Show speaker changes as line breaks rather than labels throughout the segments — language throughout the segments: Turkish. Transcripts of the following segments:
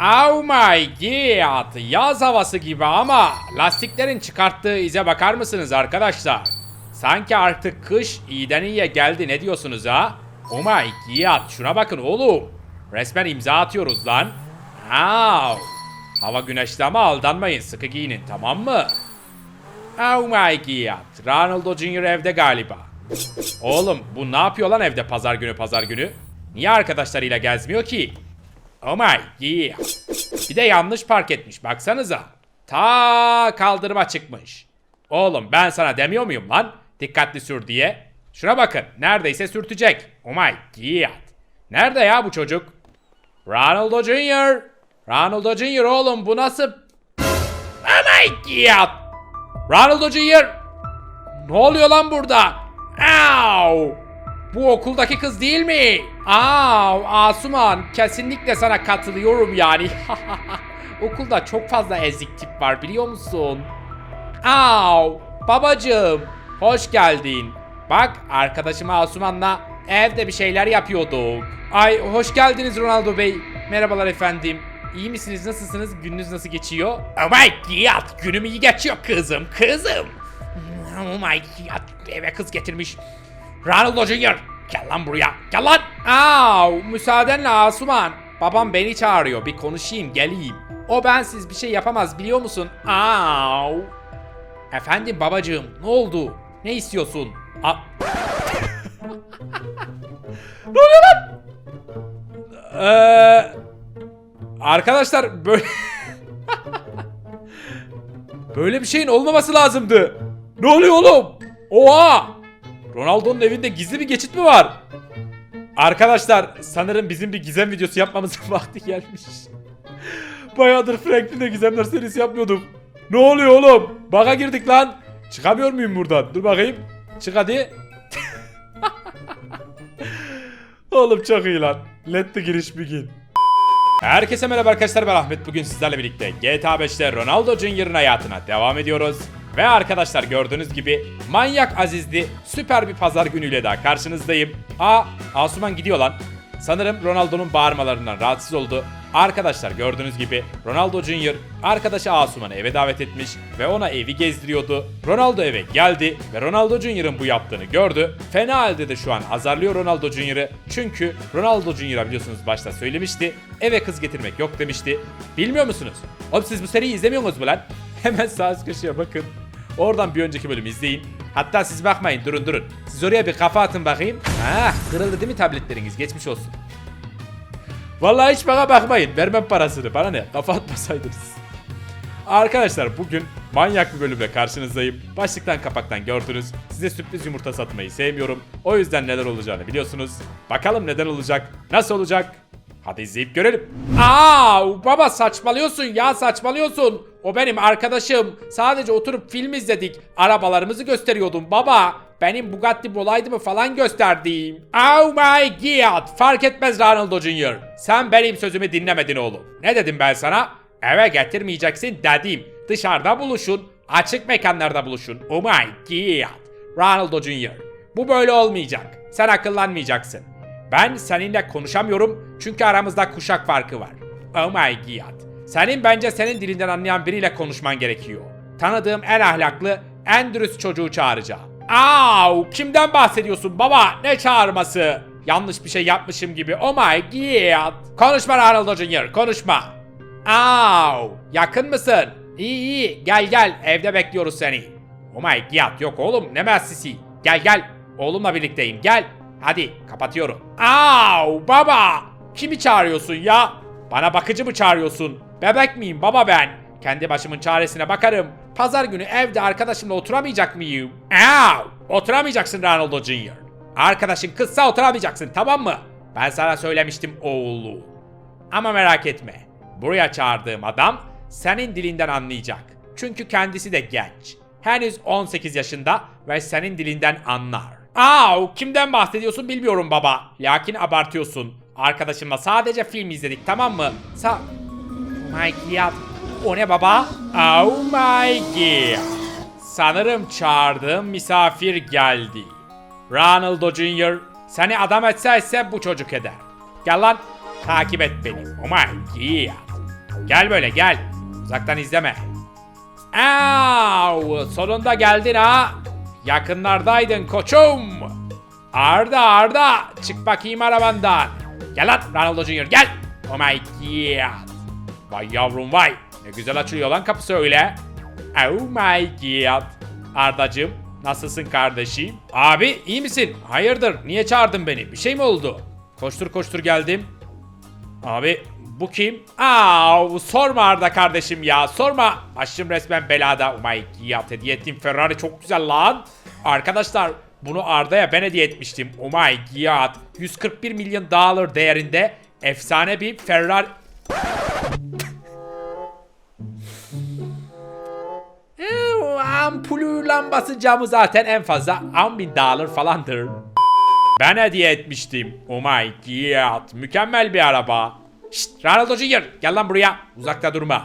Oh my god! Yaz havası gibi ama lastiklerin çıkarttığı ize bakar mısınız arkadaşlar? Sanki artık kış iyiden iyiye geldi ne diyorsunuz ha? Oh my god! Şuna bakın oğlum. Resmen imza atıyoruz lan. Au! Hava güneşli ama aldanmayın sıkı giyinin tamam mı? Oh my god! Ronaldo Jr. evde galiba. Oğlum bu ne yapıyor lan evde pazar günü pazar günü? Niye arkadaşlarıyla gezmiyor ki? Oh my god. Bir de yanlış park etmiş baksanıza. Ta kaldırıma çıkmış. Oğlum ben sana demiyor muyum lan? Dikkatli sür diye. Şuna bakın neredeyse sürtecek. Oh my god. Nerede ya bu çocuk? Ronaldo Jr. Ronaldo Jr. oğlum bu nasıl? Oh my god. Ronaldo Jr. Ne oluyor lan burada? Au! Bu okuldaki kız değil mi? Au, Asuman kesinlikle sana katılıyorum yani. Okulda çok fazla ezik tip var biliyor musun? Au, babacığım hoş geldin. Bak arkadaşım Asuman'la evde bir şeyler yapıyorduk. Ay hoş geldiniz Ronaldo Bey. Merhabalar efendim. İyi misiniz? Nasılsınız? Gününüz nasıl geçiyor? Oh my god! Günüm iyi geçiyor kızım, kızım. Oh my god! Eve kız getirmiş. Ronaldo Jr. Gel lan buraya. Gel lan. Au, müsaadenle Asuman. Babam beni çağırıyor. Bir konuşayım, geleyim. O bensiz bir şey yapamaz biliyor musun? Au. Efendim babacığım, ne oldu? Ne istiyorsun? A ne oluyor lan? Ee, arkadaşlar böyle... böyle bir şeyin olmaması lazımdı. Ne oluyor oğlum? Oha! Ronaldo'nun evinde gizli bir geçit mi var? Arkadaşlar sanırım bizim bir gizem videosu yapmamızın vakti gelmiş. Bayağıdır Franklin'de gizemler serisi yapmıyordum. Ne oluyor oğlum? Baga girdik lan. Çıkamıyor muyum buradan? Dur bakayım. Çık hadi. oğlum çok iyi lan. Let the giriş begin. Herkese merhaba arkadaşlar ben Ahmet. Bugün sizlerle birlikte GTA 5'te Ronaldo Junior'ın hayatına devam ediyoruz. Ve arkadaşlar gördüğünüz gibi manyak azizli süper bir pazar günüyle daha karşınızdayım. Aa Asuman gidiyor lan. Sanırım Ronaldo'nun bağırmalarından rahatsız oldu. Arkadaşlar gördüğünüz gibi Ronaldo Junior arkadaşı Asuman'ı eve davet etmiş ve ona evi gezdiriyordu. Ronaldo eve geldi ve Ronaldo Junior'ın bu yaptığını gördü. Fena halde de şu an azarlıyor Ronaldo Junior'ı. Çünkü Ronaldo Junior'a biliyorsunuz başta söylemişti. Eve kız getirmek yok demişti. Bilmiyor musunuz? Oğlum siz bu seriyi izlemiyorsunuz mu lan? Hemen sağ üst köşeye bakın. Oradan bir önceki bölümü izleyin. Hatta siz bakmayın durun durun. Siz oraya bir kafa atın bakayım. Ha kırıldı değil mi tabletleriniz? Geçmiş olsun. Vallahi hiç bana bakmayın. Vermem parasını. Bana ne? Kafa atmasaydınız. Arkadaşlar bugün manyak bir bölümle karşınızdayım. Başlıktan kapaktan gördünüz. Size sürpriz yumurta satmayı sevmiyorum. O yüzden neler olacağını biliyorsunuz. Bakalım neden olacak? Nasıl olacak? Hadi izleyip görelim. Aa, baba saçmalıyorsun ya saçmalıyorsun. O benim arkadaşım. Sadece oturup film izledik. Arabalarımızı gösteriyordum baba. Benim Bugatti olaydı mı falan gösterdiğim. Oh my god. Fark etmez Ronaldo Jr. Sen benim sözümü dinlemedin oğlum. Ne dedim ben sana? Eve getirmeyeceksin dedim. Dışarıda buluşun. Açık mekanlarda buluşun. Oh my god. Ronaldo Jr. Bu böyle olmayacak. Sen akıllanmayacaksın. Ben seninle konuşamıyorum çünkü aramızda kuşak farkı var. Oh my god. Senin bence senin dilinden anlayan biriyle konuşman gerekiyor. Tanıdığım en ahlaklı, en dürüst çocuğu çağıracağım. Au, kimden bahsediyorsun baba? Ne çağırması? Yanlış bir şey yapmışım gibi. Oh my god. Konuşma Ronaldo Jr. konuşma. Au, yakın mısın? İyi iyi gel gel evde bekliyoruz seni. Oh my god yok oğlum ne mersisi. Gel gel oğlumla birlikteyim gel. Hadi kapatıyorum. Au baba. Kimi çağırıyorsun ya? Bana bakıcı mı çağırıyorsun? Bebek miyim baba ben? Kendi başımın çaresine bakarım. Pazar günü evde arkadaşımla oturamayacak mıyım? Au! Oturamayacaksın Ronaldo Jr. Arkadaşın kızsa oturamayacaksın tamam mı? Ben sana söylemiştim oğlu. Ama merak etme. Buraya çağırdığım adam senin dilinden anlayacak. Çünkü kendisi de genç. Henüz 18 yaşında ve senin dilinden anlar. Aa, kimden bahsediyorsun bilmiyorum baba. Lakin abartıyorsun. Arkadaşımla sadece film izledik tamam mı? Sa... Oh my god. O ne baba? Oh my god. Sanırım çağırdığım misafir geldi. Ronaldo Jr. Seni adam etse etse bu çocuk eder. Gel lan takip et beni. Oh my god. Gel böyle gel. Uzaktan izleme. Sonunda geldin ha. Yakınlardaydın koçum. Arda Arda çık bakayım arabandan. Gel lan Ronaldo Junior gel. Oh my god. Vay yavrum vay. Ne güzel açılıyor lan kapısı öyle. Oh my god. Ardacığım nasılsın kardeşim? Abi iyi misin? Hayırdır niye çağırdın beni? Bir şey mi oldu? Koştur koştur geldim. Abi bu kim? Aa, sorma Arda kardeşim ya sorma. Başım resmen belada. Oh my god hediye ettiğim Ferrari çok güzel lan. Arkadaşlar bunu Arda'ya ben hediye etmiştim. Oh my god. 141 milyon dolar değerinde efsane bir Ferrari... Ampulü lambası camı zaten en fazla 10 bin dolar falandır. Ben hediye etmiştim. Oh my god. Mükemmel bir araba. Şşt Ronaldo Junior gel lan buraya. Uzakta durma.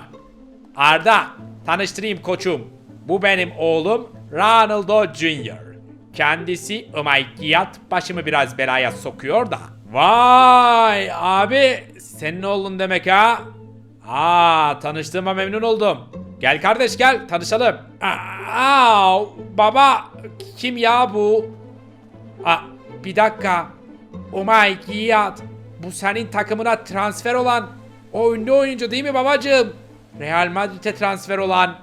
Arda tanıştırayım koçum. Bu benim oğlum Ronaldo Junior. Kendisi god başımı biraz belaya sokuyor da. Vay abi senin oğlun demek ha. Aa tanıştığıma memnun oldum. Gel kardeş gel tanışalım. Aa, baba kim ya bu? Aa, bir dakika. God. Bu senin takımına transfer olan o ünlü oyuncu değil mi babacığım? Real Madrid'e transfer olan.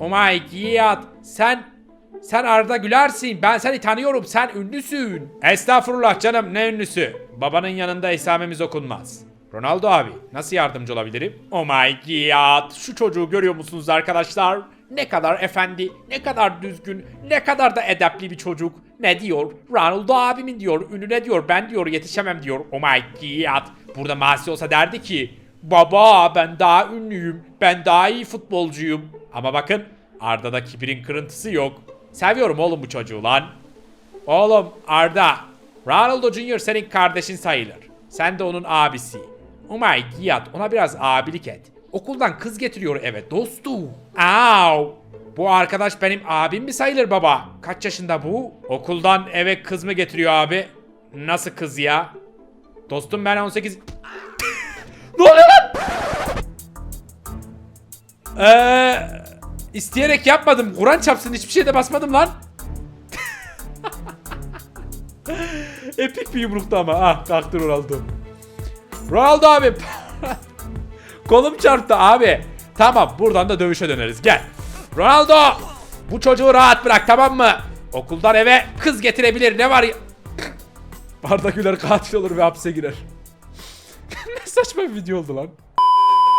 Oh my god. Sen sen Arda Güler'sin. Ben seni tanıyorum. Sen ünlüsün. Estağfurullah canım ne ünlüsü? Babanın yanında esamemiz okunmaz. Ronaldo abi nasıl yardımcı olabilirim? Oh my god. Şu çocuğu görüyor musunuz arkadaşlar? Ne kadar efendi, ne kadar düzgün, ne kadar da edepli bir çocuk. Ne diyor? Ronaldo abimin diyor, ününe diyor, ben diyor yetişemem diyor. Oh my god. Burada Masi olsa derdi ki, baba ben daha ünlüyüm, ben daha iyi futbolcuyum. Ama bakın Arda'da kibirin kırıntısı yok. Seviyorum oğlum bu çocuğu lan. Oğlum Arda, Ronaldo Junior senin kardeşin sayılır. Sen de onun abisi. Oh my god, ona biraz abilik et. Okuldan kız getiriyor eve dostum. Au! Bu arkadaş benim abim mi sayılır baba? Kaç yaşında bu? Okuldan eve kız mı getiriyor abi? Nasıl kız ya? Dostum ben 18... ne oluyor lan? Eee... isteyerek yapmadım. Kur'an çapsın hiçbir şeyde basmadım lan. Epik bir yumruktu ama. Ah kalktı Ronaldo. Ronaldo abi. Kolum çarptı abi. Tamam buradan da dövüşe döneriz. Gel. Ronaldo. Bu çocuğu rahat bırak tamam mı? Okuldan eve kız getirebilir ne var ya? Arda Güler katil olur ve hapse girer. ne saçma bir video oldu lan.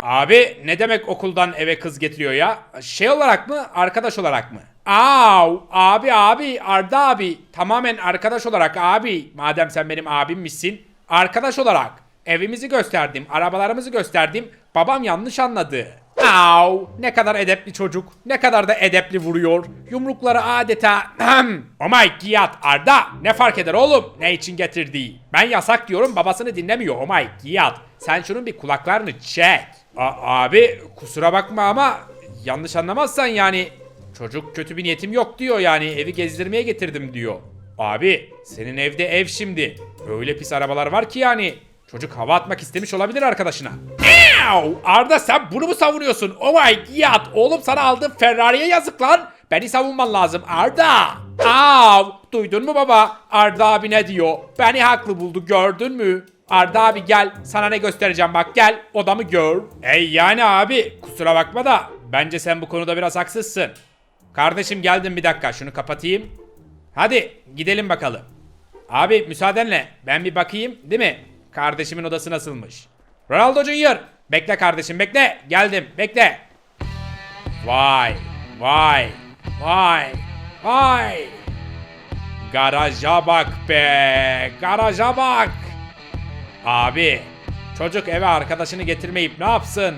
Abi ne demek okuldan eve kız getiriyor ya? Şey olarak mı arkadaş olarak mı? Aa abi abi Arda abi tamamen arkadaş olarak abi madem sen benim abimmişsin arkadaş olarak evimizi gösterdim arabalarımızı gösterdim babam yanlış anladı. Au ne kadar edepli çocuk ne kadar da edepli vuruyor yumrukları adeta oh my god Arda ne fark eder oğlum ne için getirdiği ben yasak diyorum babasını dinlemiyor oh my god sen şunun bir kulaklarını çek. A- abi kusura bakma ama yanlış anlamazsan yani çocuk kötü bir niyetim yok diyor yani evi gezdirmeye getirdim diyor. Abi senin evde ev şimdi. Öyle pis arabalar var ki yani. Çocuk hava atmak istemiş olabilir arkadaşına. Ew! Arda sen bunu mu savunuyorsun? Oh my god! Oğlum sana aldığım Ferrari'ye yazık lan. Beni savunman lazım Arda. Av! Duydun mu baba? Arda abi ne diyor? Beni haklı buldu gördün mü? Arda abi gel sana ne göstereceğim bak gel odamı gör. Ey yani abi kusura bakma da bence sen bu konuda biraz haksızsın. Kardeşim geldim bir dakika şunu kapatayım. Hadi gidelim bakalım. Abi müsaadenle ben bir bakayım değil mi? Kardeşimin odası nasılmış? Ronaldo Junior bekle kardeşim bekle geldim bekle. Vay vay vay vay. Garaja bak be garaja bak. Abi çocuk eve arkadaşını getirmeyip ne yapsın?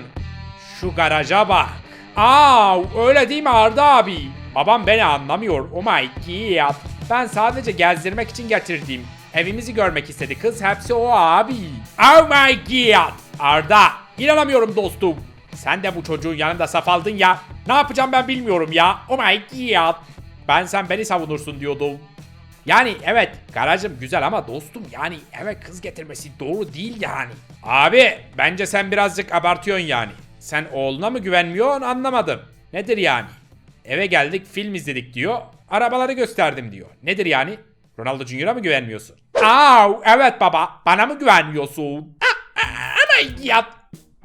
Şu garaja bak. Aa öyle değil mi Arda abi? Babam beni anlamıyor. Oh my god. Ben sadece gezdirmek için getirdim. Evimizi görmek istedi kız. Hepsi o abi. Oh my god. Arda inanamıyorum dostum. Sen de bu çocuğun yanında saf aldın ya. Ne yapacağım ben bilmiyorum ya. Oh my god. Ben sen beni savunursun diyordum. Yani evet garajım güzel ama dostum yani eve kız getirmesi doğru değil yani. Abi bence sen birazcık abartıyorsun yani. Sen oğluna mı güvenmiyorsun anlamadım. Nedir yani? Eve geldik film izledik diyor. Arabaları gösterdim diyor. Nedir yani? Ronaldo Junior'a mı güvenmiyorsun? Aa, evet baba. Bana mı güvenmiyorsun? Aa, aa, Ama ya.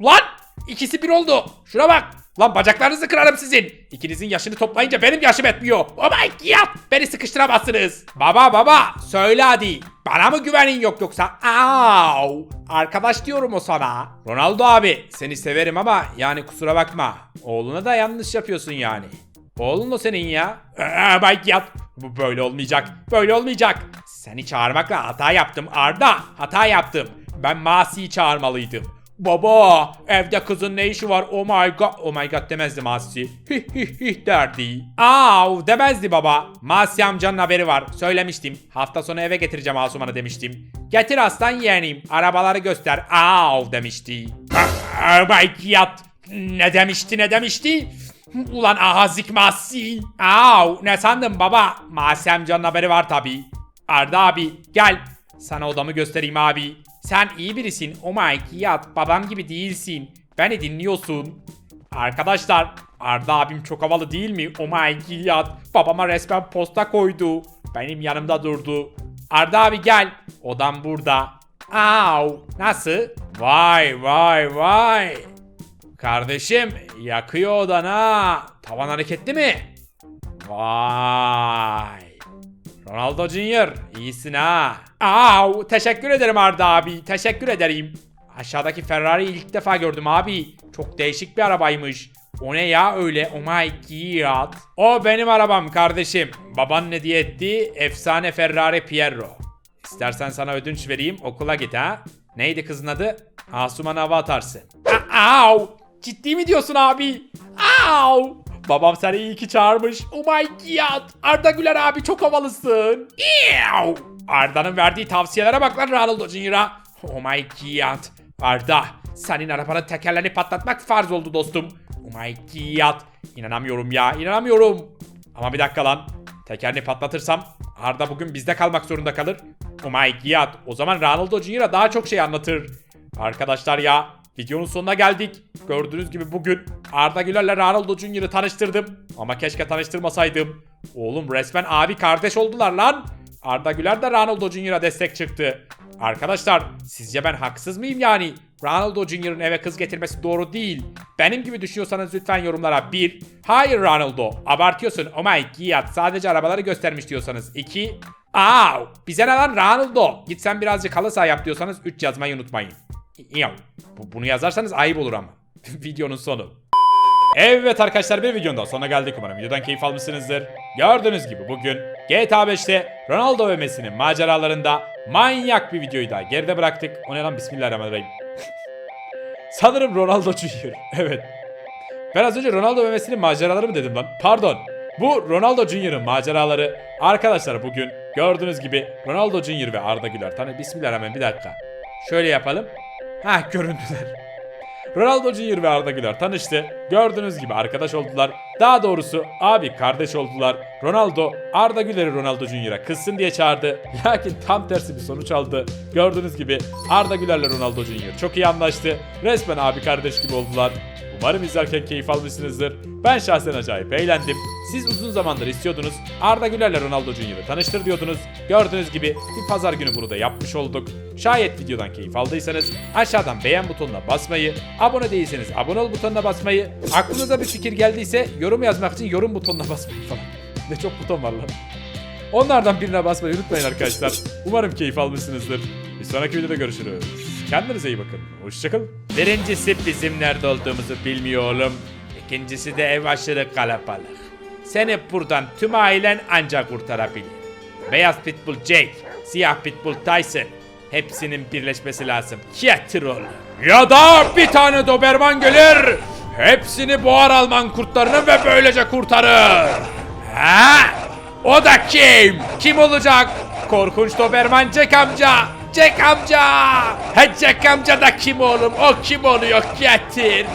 Lan ikisi bir oldu. Şuna bak. Lan bacaklarınızı kırarım sizin. İkinizin yaşını toplayınca benim yaşım etmiyor. My god. Beni sıkıştıramazsınız. Baba baba söyle hadi. Bana mı güvenin yok yoksa? Au. Arkadaş diyorum o sana. Ronaldo abi seni severim ama yani kusura bakma. Oğluna da yanlış yapıyorsun yani. Oğlun o senin ya. Aa, bak yap. Bu böyle olmayacak. Böyle olmayacak. Seni çağırmakla hata yaptım Arda. Hata yaptım. Ben Masi'yi çağırmalıydım. Baba evde kızın ne işi var? Oh my god. Oh my god demezdi Masi. Hih hih hih derdi. Aa demezdi baba. Masi amcanın haberi var. Söylemiştim. Hafta sonu eve getireceğim Asuman'ı demiştim. Getir aslan yeğenim. Arabaları göster. Aa demişti. Oh my god ne demişti ne demişti? Ulan ahazik Masi. Aa ne sandın baba? Masi amcanın haberi var tabi Arda abi gel. Sana odamı göstereyim abi. Sen iyi birisin. Oh my god. Babam gibi değilsin. Beni dinliyorsun. Arkadaşlar Arda abim çok havalı değil mi? Oh my god. Babama resmen posta koydu. Benim yanımda durdu. Arda abi gel. Odam burada. Au. Nasıl? Vay vay vay. Kardeşim yakıyor odana. Tavan hareketli mi? Vay. Ronaldo Junior iyisin ha. Au teşekkür ederim Arda abi teşekkür ederim. Aşağıdaki Ferrari'yi ilk defa gördüm abi. Çok değişik bir arabaymış. O ne ya öyle oh my god. O benim arabam kardeşim. Baban ne diye etti? Efsane Ferrari Piero. İstersen sana ödünç vereyim okula git ha. Neydi kızın adı? Asuman hava atarsın. Au! Ciddi mi diyorsun abi? Au! Babam seni iyi ki çağırmış. Oh my god. Arda Güler abi çok havalısın. Ew. Arda'nın verdiği tavsiyelere bak lan Ronaldo Junior'a. Oh my god. Arda senin arabanın tekerlerini patlatmak farz oldu dostum. Oh my god. İnanamıyorum ya inanamıyorum. Ama bir dakika lan. Tekerini patlatırsam Arda bugün bizde kalmak zorunda kalır. Oh my god. O zaman Ronaldo Junior'a daha çok şey anlatır. Arkadaşlar ya videonun sonuna geldik. Gördüğünüz gibi bugün Arda Güler'le Ronaldo Junior'ı tanıştırdım. Ama keşke tanıştırmasaydım. Oğlum resmen abi kardeş oldular lan. Arda Güler de Ronaldo Junior'a destek çıktı. Arkadaşlar sizce ben haksız mıyım yani? Ronaldo Junior'ın eve kız getirmesi doğru değil. Benim gibi düşünüyorsanız lütfen yorumlara 1. Hayır Ronaldo abartıyorsun oh my god sadece arabaları göstermiş diyorsanız 2. Aa, bize ne lan Ronaldo? Git sen birazcık halı saha yap diyorsanız 3 yazmayı unutmayın. Yav. Bu, bunu yazarsanız ayıp olur ama. Videonun sonu. Evet arkadaşlar bir videonun daha sonuna geldik umarım videodan keyif almışsınızdır. Gördüğünüz gibi bugün GTA 5'te Ronaldo ve Messi'nin maceralarında manyak bir videoyu daha geride bıraktık. O ne lan bismillahirrahmanirrahim. Sanırım Ronaldo Junior. Evet. Ben az önce Ronaldo ve Messi'nin maceraları mı dedim lan? Pardon. Bu Ronaldo Junior'ın maceraları. Arkadaşlar bugün gördüğünüz gibi Ronaldo Junior ve Arda Güler. Tanı bismillahirrahmanirrahim bir dakika. Şöyle yapalım. Hah göründüler. Ronaldo Junior ve Arda Güler tanıştı. Gördüğünüz gibi arkadaş oldular. Daha doğrusu abi kardeş oldular. Ronaldo Arda Güler'i Ronaldo Junior'a kızsın diye çağırdı. Lakin tam tersi bir sonuç aldı. Gördüğünüz gibi Arda Güler'le Ronaldo Junior çok iyi anlaştı. Resmen abi kardeş gibi oldular. Umarım izlerken keyif almışsınızdır. Ben şahsen acayip eğlendim. Siz uzun zamandır istiyordunuz. Arda Güler'le Ronaldo Junior'ı tanıştır diyordunuz. Gördüğünüz gibi bir pazar günü bunu da yapmış olduk. Şayet videodan keyif aldıysanız aşağıdan beğen butonuna basmayı, abone değilseniz abone ol butonuna basmayı, aklınıza bir fikir geldiyse yorum yazmak için yorum butonuna basmayı falan. Ne çok buton var lan. Onlardan birine basmayı unutmayın arkadaşlar. Umarım keyif almışsınızdır. Bir sonraki videoda görüşürüz. Kendinize iyi bakın. Hoşçakalın. Birincisi bizim nerede olduğumuzu bilmiyorum. İkincisi de ev aşırı kalabalık. Seni buradan tüm ailen ancak kurtarabilir. Beyaz Pitbull Jake, Siyah Pitbull Tyson. Hepsinin birleşmesi lazım. Getir oğlum. Ya da bir tane Doberman gelir. Hepsini boğar Alman kurtlarını ve böylece kurtarır. Ha? O da kim? Kim olacak? Korkunç Doberman Jack amca. Jack amca. Ha Jack amca da kim oğlum? O kim oluyor? Getir.